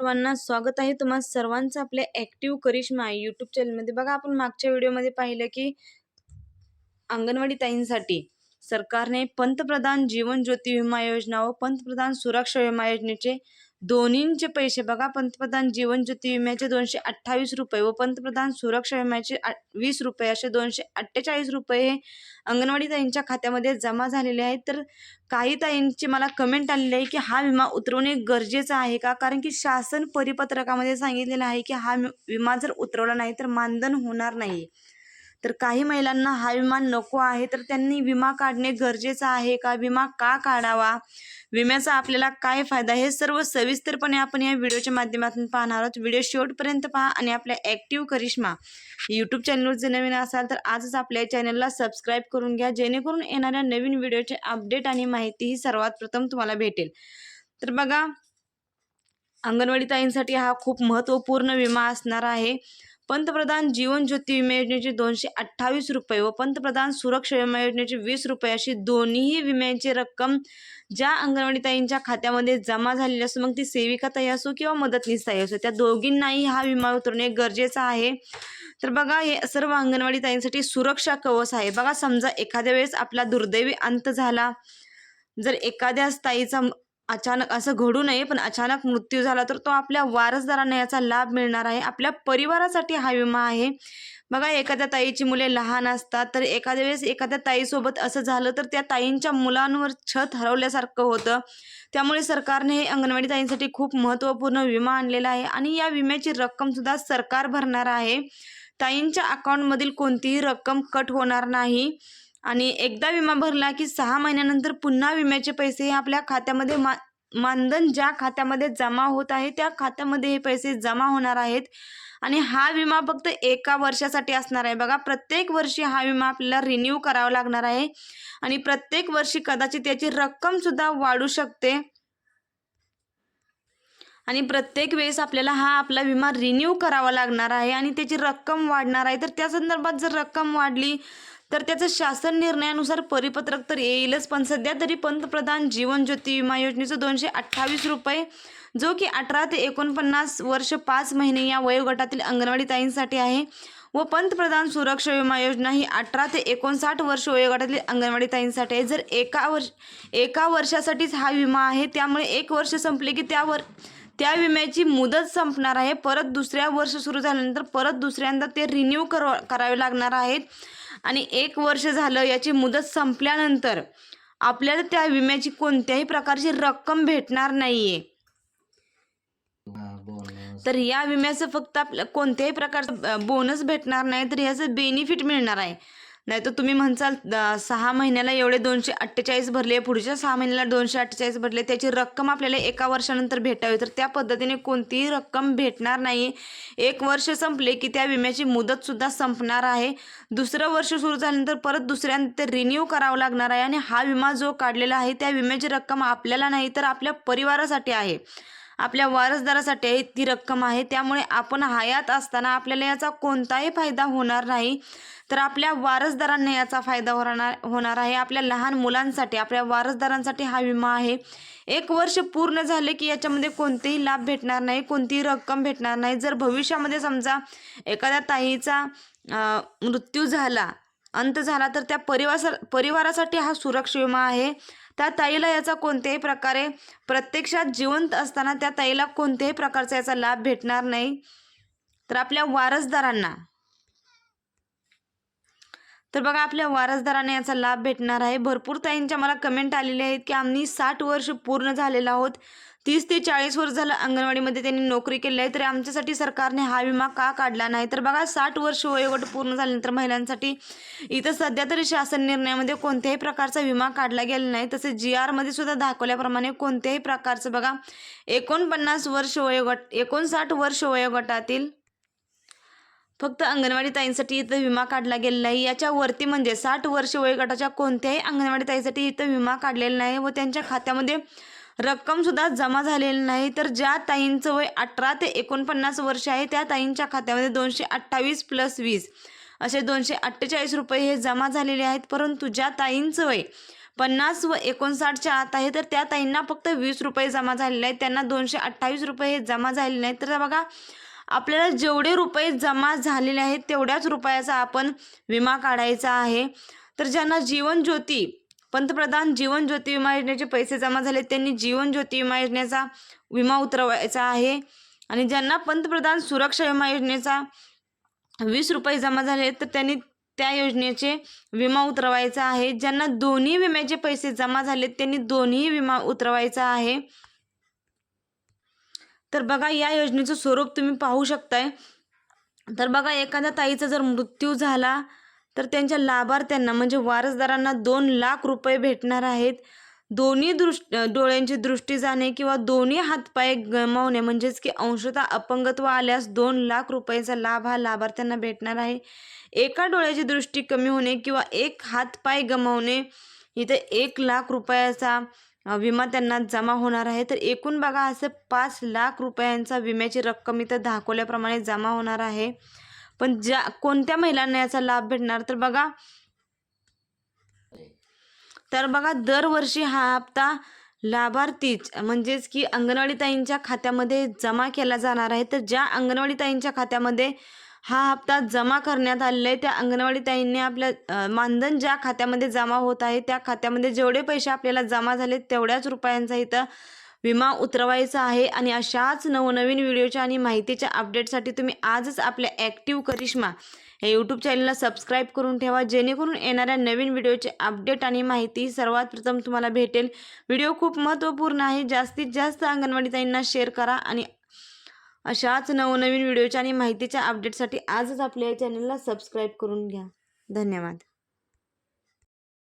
सर्वांना स्वागत आहे. तुम्हा सर्वांचं आपल्या ॲक्टिव्ह करिश्मा यूट्यूब चॅनलमध्ये. बघा आपण मागच्या व्हिडिओमध्ये पाहिलं की अंगणवाडी ताईंसाठी सरकारने पंतप्रधान जीवन ज्योती विमा योजना व पंतप्रधान सुरक्षा विमा योजनेचे दोन्हींचे पैसे बघा. पंतप्रधान जीवन ज्योती विम्याचे दोनशे अठ्ठावीस रुपये व पंतप्रधान सुरक्षा विम्याचे वीस रुपये असे दोनशे अठ्ठेचाळीस रुपये हे अंगणवाडी ताईंच्या खात्यामध्ये जमा झालेले आहेत. तर काही ताईंची मला कमेंट आलेली आहे की हा विमा उतरवणे गरजेचं आहे का? कारण की शासन परिपत्रकामध्ये सांगितलेलं आहे की हा विमा जर उतरवला नाही तर मानधन होणार नाही. तर काही महिलांना हा विमा नको आहे तर त्यांनी विमा काढणे गरजेचं आहे का? विमा का काढावा? विम्याचा आपल्याला काय फायदा? हे सर्व सविस्तरपणे आपण या व्हिडिओच्या माध्यमातून पाहणार आहोत. व्हिडिओ शेवटपर्यंत पहा आणि आपल्या ॲक्टिव्ह करिश्मा यूट्यूब चॅनलवर जर नवीन असाल तर आजच आपल्या चॅनलला सबस्क्राईब करून घ्या. जेणेकरून येणाऱ्या नवीन व्हिडिओचे अपडेट आणि माहिती ही सर्वात प्रथम तुम्हाला भेटेल. तर बघा अंगणवाडी ताईंसाठी हा खूप महत्त्वपूर्ण विमा असणार आहे. पंतप्रधान जीवन ज्योती विमा योजनेचे दोनशे अठ्ठावीस रुपये व पंतप्रधान सुरक्षा विमा योजनेचे वीस रुपये अशी दोन्हीही विम्यांची रक्कम ज्या अंगणवाडी ताईंच्या खात्यामध्ये जमा झालेली असो मग ती सेविका ताई असो किंवा मदतनीस ताई असो त्या दोघींनाही हा विमा उतरणे गरजेचं आहे. तर बघा हे सर्व अंगणवाडी ताईंसाठी सुरक्षा कवच आहे. बघा समजा एखाद्या वेळेस आपला दुर्दैवी अंत झाला. जर एखाद्या ताईचा अचानक असं घडू नये पण अचानक मृत्यू झाला तर तो आपल्या वारसदारांना याचा लाभ मिळणार आहे. आपल्या परिवारासाठी हा विमा आहे. बघा एखाद्या ताईची मुले लहान असतात तर एखाद्या वेळेस एखाद्या ताईसोबत असं झालं तर त्या ताईंच्या मुलांवर छत हरवल्यासारखं होतं. त्यामुळे सरकारने हे अंगणवाडी ताईंसाठी खूप महत्त्वपूर्ण विमा आणलेला आहे आणि या विम्याची रक्कमसुद्धा सरकार भरणार आहे. ताईंच्या अकाउंटमधील कोणतीही रक्कम कट होणार नाही. आणि एकदा विमा भरला की सहा महिन्यानंतर पुन्हा विम्याचे पैसे हे आपल्या खात्यामध्ये मा मानधन ज्या खात्यामध्ये जमा होत आहे त्या खात्यामध्ये हे पैसे जमा होणार आहेत. आणि हा विमा फक्त एका वर्षासाठी असणार आहे. बघा प्रत्येक वर्षी हा विमा आपल्याला रिन्यू करावा लागणार आहे. आणि प्रत्येक वर्षी कदाचित याची रक्कमसुद्धा वाढू शकते. आणि प्रत्येक वेळेस आपल्याला हा आपला विमा रिन्यू करावा लागणार आहे आणि त्याची रक्कम वाढणार आहे. तर त्या संदर्भात जर रक्कम वाढली तर त्याचं शासन निर्णयानुसार परिपत्रक तर येईलच पण सध्या तरी पंतप्रधान जीवन ज्योती विमा योजनेचं दोनशे अठ्ठावीस रुपये जो की अठरा ते एकोणपन्नास वर्ष पाच महिने या वयोगटातील अंगणवाडी ताईंसाठी आहे. व पंतप्रधान सुरक्षा विमा योजना ही अठरा ते एकोणसाठ वर्ष वयोगटातील अंगणवाडी ताईंसाठी आहे. जर एका वर्ष एका वर्षासाठीच हा विमा आहे त्यामुळे एक वर्ष संपले की त्यावर त्या विम्याची मुदत संपणार आहे. परत दुसऱ्या वर्ष सुरू झाल्यानंतर परत दुसऱ्यांदा ते रिन्यू कर करावे लागणार आहेत. आणि एक वर्ष झालं याची मुदत संपल्यानंतर आपल्याला त्या विम्याची कोणत्याही प्रकारची रक्कम भेटणार नाहीये. तर या विम्याचं फक्त आपल्या कोणत्याही प्रकारचं बोनस भेटणार नाही. तर याचं बेनिफिट मिळणार आहे. नाही तर तुम्ही म्हणसाल सहा महिन्याला एवढे दोनशे अठ्ठेचाळीस भरले पुढच्या सहा महिन्याला दोनशे अठ्ठेचाळीस भरले त्याची रक्कम आपल्याला एका वर्षानंतर भेटावी. तर त्या पद्धतीने कोणतीही रक्कम भेटणार नाही. एक वर्ष संपले की त्या विम्याची मुदतसुद्धा संपणार आहे. दुसरं वर्ष सुरू झाल्यानंतर परत दुसऱ्यांदा ते रिन्यू करावं लागणार आहे आणि हा विमा जो काढलेला आहे त्या विम्याची रक्कम आपल्याला नाही तर आपल्या परिवारासाठी आहे. आपल्या वारसदारासाठी आहे ती रक्कम आहे. त्यामुळे आपण हयात असताना आपल्याला याचा कोणताही फायदा होणार नाही. तर आपल्या वारसदारांना याचा फायदा होणार होणार आहे. आपल्या लहान मुलांसाठी आपल्या वारसदारांसाठी हा विमा आहे. एक वर्ष पूर्ण झाले की याच्यामध्ये कोणतेही लाभ भेटणार नाही कोणतीही रक्कम भेटणार नाही. जर भविष्यामध्ये समजा एखाद्या ताईचा मृत्यू झाला अंत झाला तर त्या परिवार परिवारासाठी हा सुरक्षा विमा आहे. त्या ताईला याचा कोणत्याही प्रकारे प्रत्यक्षात जिवंत असताना त्या ताईला कोणत्याही प्रकारचा याचा लाभ भेटणार नाही. तर आपल्या वारसदारांना तर बघा आपल्या वारसदारांना याचा लाभ भेटणार आहे. भरपूर ताईंच्या मला कमेंट आलेले आहेत की आम्ही साठ वर्ष पूर्ण झालेला आहोत. तीस ते चाळीस वर्ष झालं अंगणवाडीमध्ये त्यांनी नोकरी केली आहे. तर आमच्यासाठी सरकारने हा विमा का काढला नाही? तर बघा साठ वर्ष वयोगट पूर्ण झाल्यानंतर महिलांसाठी इथं सध्या तरी शासन निर्णयामध्ये कोणत्याही प्रकारचा विमा काढला गेला नाही. तसेच जी आरमध्ये सुद्धा दाखवल्याप्रमाणे कोणत्याही प्रकारचं बघा एकोणपन्नास वर्ष वयोगट एकोणसाठ वर्ष वयोगटातील फक्त अंगणवाडी ताईंसाठी इथं विमा काढला गेलेला आहे. याच्यावरती म्हणजे साठ वर्ष वयोगटाच्या कोणत्याही अंगणवाडी ताईसाठी इथं विमा काढलेला नाही व त्यांच्या खात्यामध्ये रक्कमसुद्धा जमा झालेली नाही. तर ज्या ताईंचं वय अठरा ते एकोणपन्नास वर्ष आहे त्या ताईंच्या खात्यामध्ये दोनशे अठ्ठावीस प्लस वीस असे दोनशे अठ्ठेचाळीस रुपये हे जमा झालेले आहेत. परंतु ज्या ताईंचं वय पन्नास व एकोणसाठच्या आत आहे तर त्या ताईंना फक्त वीस रुपये जमा झालेले आहेत. त्यांना दोनशे अठ्ठावीस रुपये हे जमा झालेले नाहीत. तर बघा आपल्याला जेवढे रुपये जमा झालेले आहेत तेवढ्याच रुपयाचा आपण विमा काढायचा आहे. तर ज्यांना जीवन ज्योती पंतप्रधान जीवन ज्योती विमा योजनेचे पैसे जमा झाले त्यांनी जीवन ज्योती विमा योजनेचा विमा उतरवायचा आहे. आणि ज्यांना पंतप्रधान सुरक्षा विमा योजनेचा वीस रुपये जमा झाले तर त्यांनी त्या योजनेचे विमा उतरवायचा आहे. ज्यांना दोन्ही विम्याचे पैसे जमा झाले त्यांनी दोन्ही विमा उतरवायचा आहे. तर बघा या योजनेचं स्वरूप तुम्ही पाहू शकताय. तर बघा एखाद्या ताईचा जर मृत्यू झाला तर त्यांच्या लाभार्थ्यांना म्हणजे वारसदारांना दोन लाख रुपये भेटणार आहेत. दोन्ही दृष्ट डोळ्यांची दृष्टी जाणे किंवा दोन्ही हातपाय गमावणे म्हणजेच की अंशतः अपंगत्व आल्यास दोन लाख रुपयाचा लाभ हा लाभार्थ्यांना भेटणार आहे. एका डोळ्याची दृष्टी कमी होणे किंवा एक हातपाय गमावणे इथे एक लाख रुपयाचा विमा त्यांना जमा होणार आहे. तर एकूण बघा असं पाच लाख रुपयांचा विम्याची रक्कम इथं दाखवल्याप्रमाणे जमा होणार आहे. पण ज्या कोणत्या महिलांना याचा लाभ भेटणार? तर बघा तर बघा दरवर्षी हा हप्ता लाभार्थीच म्हणजेच की अंगणवाडी ताईंच्या खात्यामध्ये जमा केला जाणार आहे. तर ज्या अंगणवाडी ताईंच्या खात्यामध्ये हा हप्ता जमा करण्यात आलेला आहे. त्या अंगणवाडी ताईंनी आपल्या मानधन ज्या खात्यामध्ये जमा होत आहे त्या खात्यामध्ये जेवढे पैसे आपल्याला जमा झाले तेवढ्याच रुपयांचा इथं विमा उतरवायचा आहे. आणि अशाच नवनवीन व्हिडिओच्या आणि माहितीच्या अपडेटसाठी तुम्ही आजच आपल्या ॲक्टिव्ह करिश्मा या यूट्यूब चॅनलला सबस्क्राईब करून ठेवा. जेणेकरून येणाऱ्या नवीन व्हिडिओचे अपडेट आणि माहिती सर्वात प्रथम तुम्हाला भेटेल. व्हिडिओ खूप महत्त्वपूर्ण आहे. जास्तीत जास्त अंगणवाडी ताईंना शेअर करा आणि अशाच नवनवीन व्हिडिओच्या आणि माहितीच्या अपडेटसाठी आजच आपल्या या चॅनलला सबस्क्राईब करून घ्या. धन्यवाद.